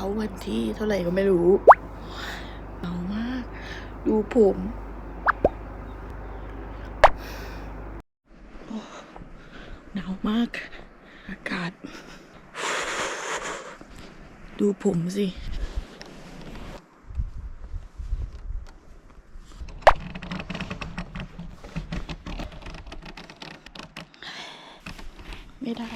าวันที่เท่าไหร่ก็ไม่รู้หนาวมาก ดูผมหนาวมาก อากาศ ดูผมสิไม่ได้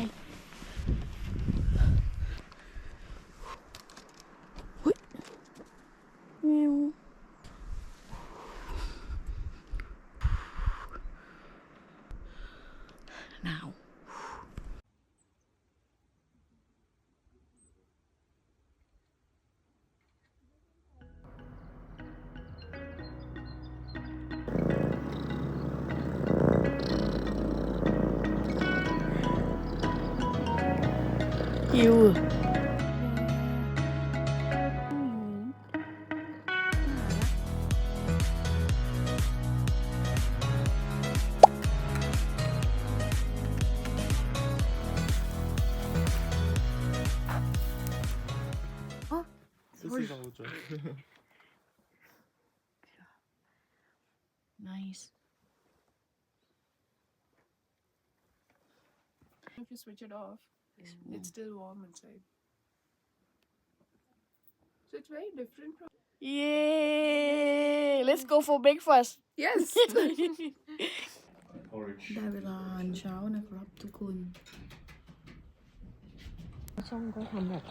หิวอ๋อ This is all joke. nice If you switch it off, it's still warm inside. So it's very different from. Yay let's go for breakfast Yes! Porridge. ได้เวลาอาหารเช้านะครับทุกคน ช่องก็ทำแบบ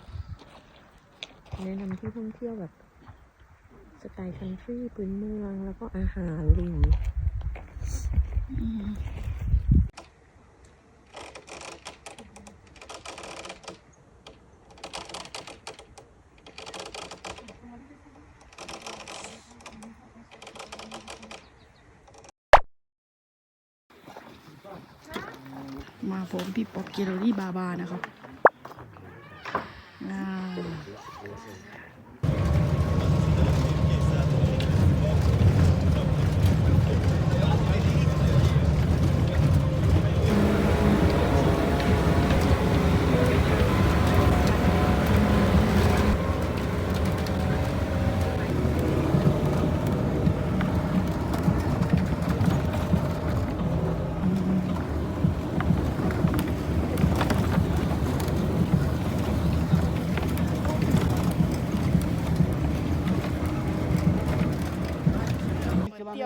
แนะนำที่ท่องเที่ยวแบบสไตล์คันทรีพื้นเมืองแล้วก็อาหารอะไรอย่าง ผมพบพี่ป๊อปเกลลี่บาบานะครับ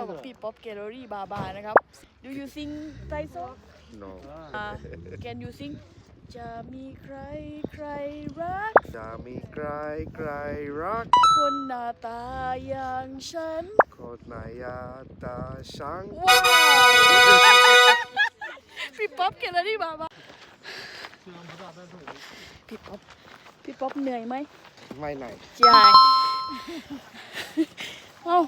กับพี่ป๊อปเกลลี่บาบานะครับ Do you sing Thai song No. uh, Can you sing จะมีใครใครรัก จะมีใครใครรัก คนหน้าตาอย่างฉัน คนนายาตาช่างว้าวพี่ป๊อปเกลลี่บาบาพี่ป๊อปพี่ป๊อปเหนื่อยไหมไม่ไหนใช่เอ้า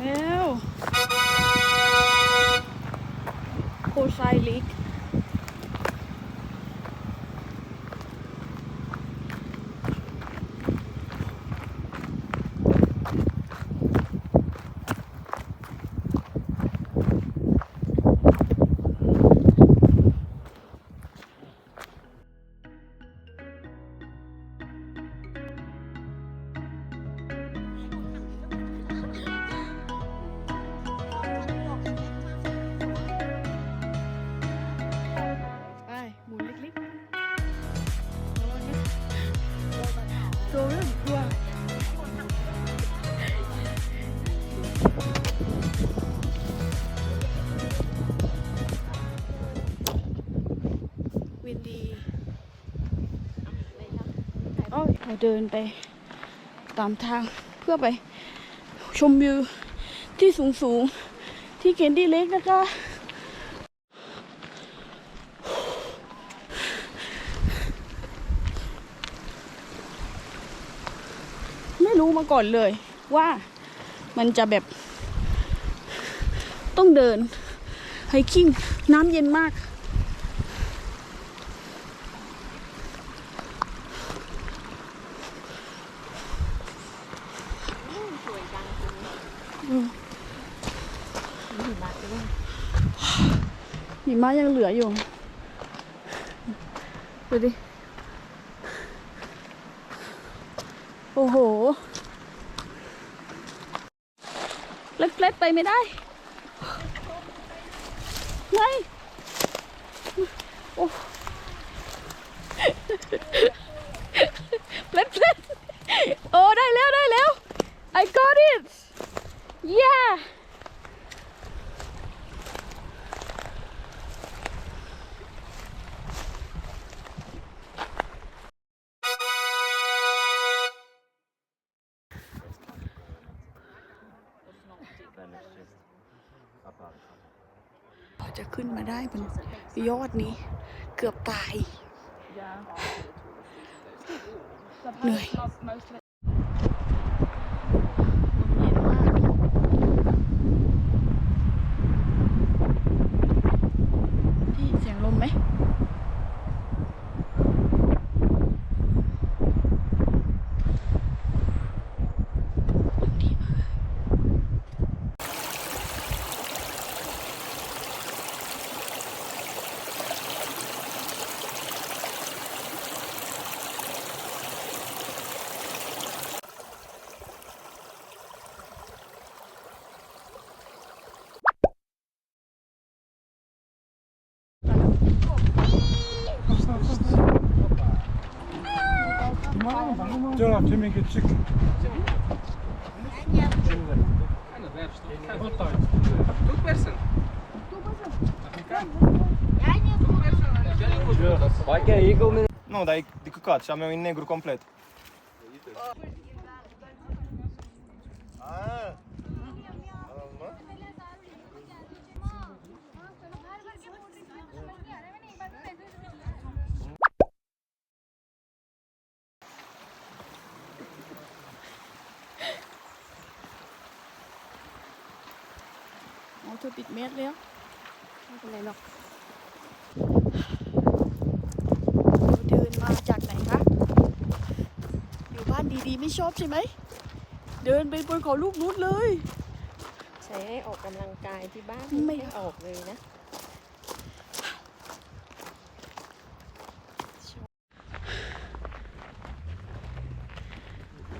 แล้ว โค วินดีเอ้ยเราเดินไปตามทางเพื่อไปชมวิวที่สูงๆที่เคนดี้เล็กนะคะอรู้มาก่อนเลยว่ามันจะแบบต้องเดินไฮกิ้งน้ำเย็นมาก สวยจังคุณ อืม มีหิมะด้วย หิมะยังเหลืออยู่ ดูดิ โอ้โห เล็กๆไปไม่ได้ไม่โอ้เล็กๆโอ้ ได้แล้ว ได้แล้ว I got it yeah ขึ้นมาได้บนยอดนี้ เกือบตาย เหนื่อย Cevap hemen gidecek. Tut versin. Bajke je igel meni. No, daj, di kukat, šam je in negru komplet. ธอปิดเมสแล้วไม่เป็นไรหรอกเดินมาจากไหนคะอยู่บ้านดีๆไม่ชอบใช่ไหม เดินไปบนเขาลูกนุชเลย ใช้ให้ออกกำลังกายที่บ้านไม่ไม่ออกเลยนะ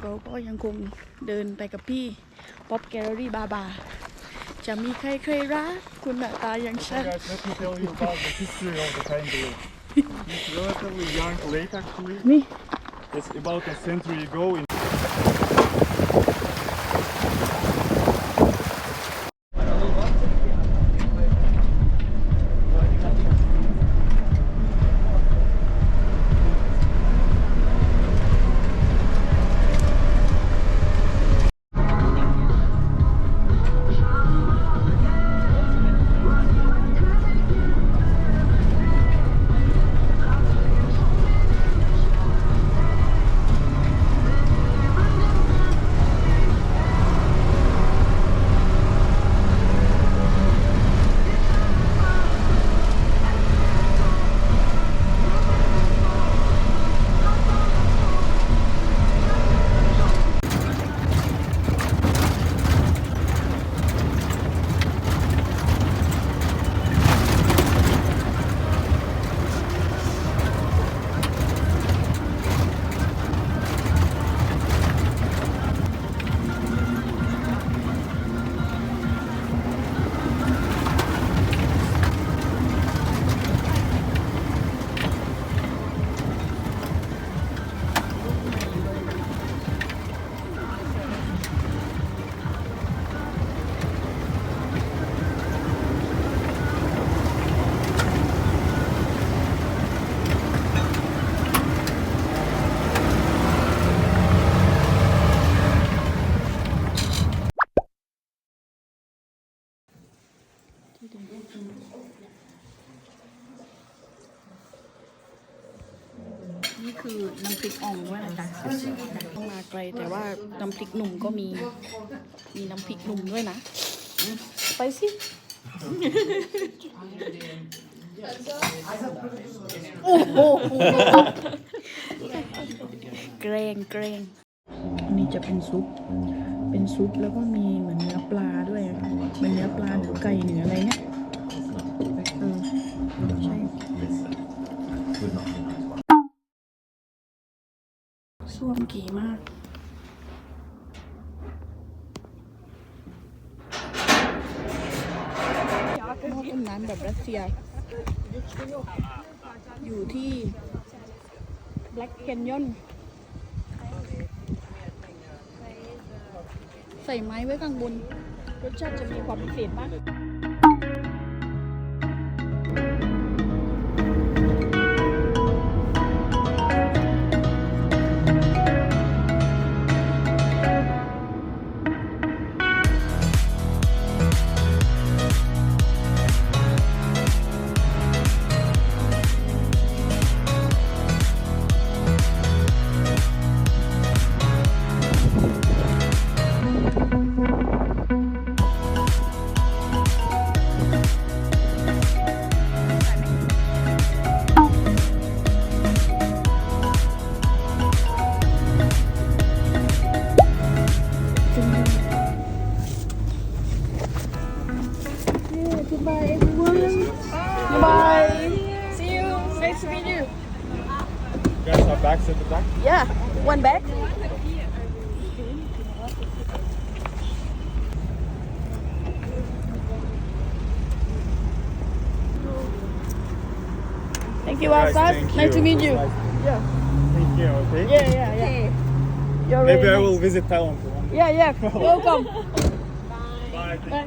เราก็ยังคงเดินไปกับพี่ป๊อปแกลเลอรี่บาบา จะมีใครใครรักคุณหน้าตาอย่างฉัน Guys, let me tell you about the history of the kangaroo. It's relatively young lake actually. นี่ It's about a century ago in น้ำพริกอ่องด้วยนะจ๊ะต้องมาไกลแต่ว่าน้ำพริกหนุ่มก็มี มีน้ำพริกหนุ่มด้วยนะ ไปสิ โอ้โหเกรงเกรงอันนี้จะเป็นซุป เป็นซุปแล้วก็มีเหมือนเนื้อปลาด้วย เป็นเนื้อปลาหรือไก่เนื้ออะไรเนี่ยเออใช่ ส้วมกี่มากหม้อต้มน้ำแบบรัสเซีย อยู่ที่ Black Canyon ใส่ไม้ไว้ข้างบน รสชาติจะมีความพิเศษมาก You guys have bags at the back? Yeah, one bag. Thank you, Guys, Asad. thank Nice to you. meet you. Nice- Yeah, Thank you, okay? yeah, yeah, yeah. You're Maybe very I will visit Thailand for one day. Yeah, yeah. Welcome. Bye. Bye.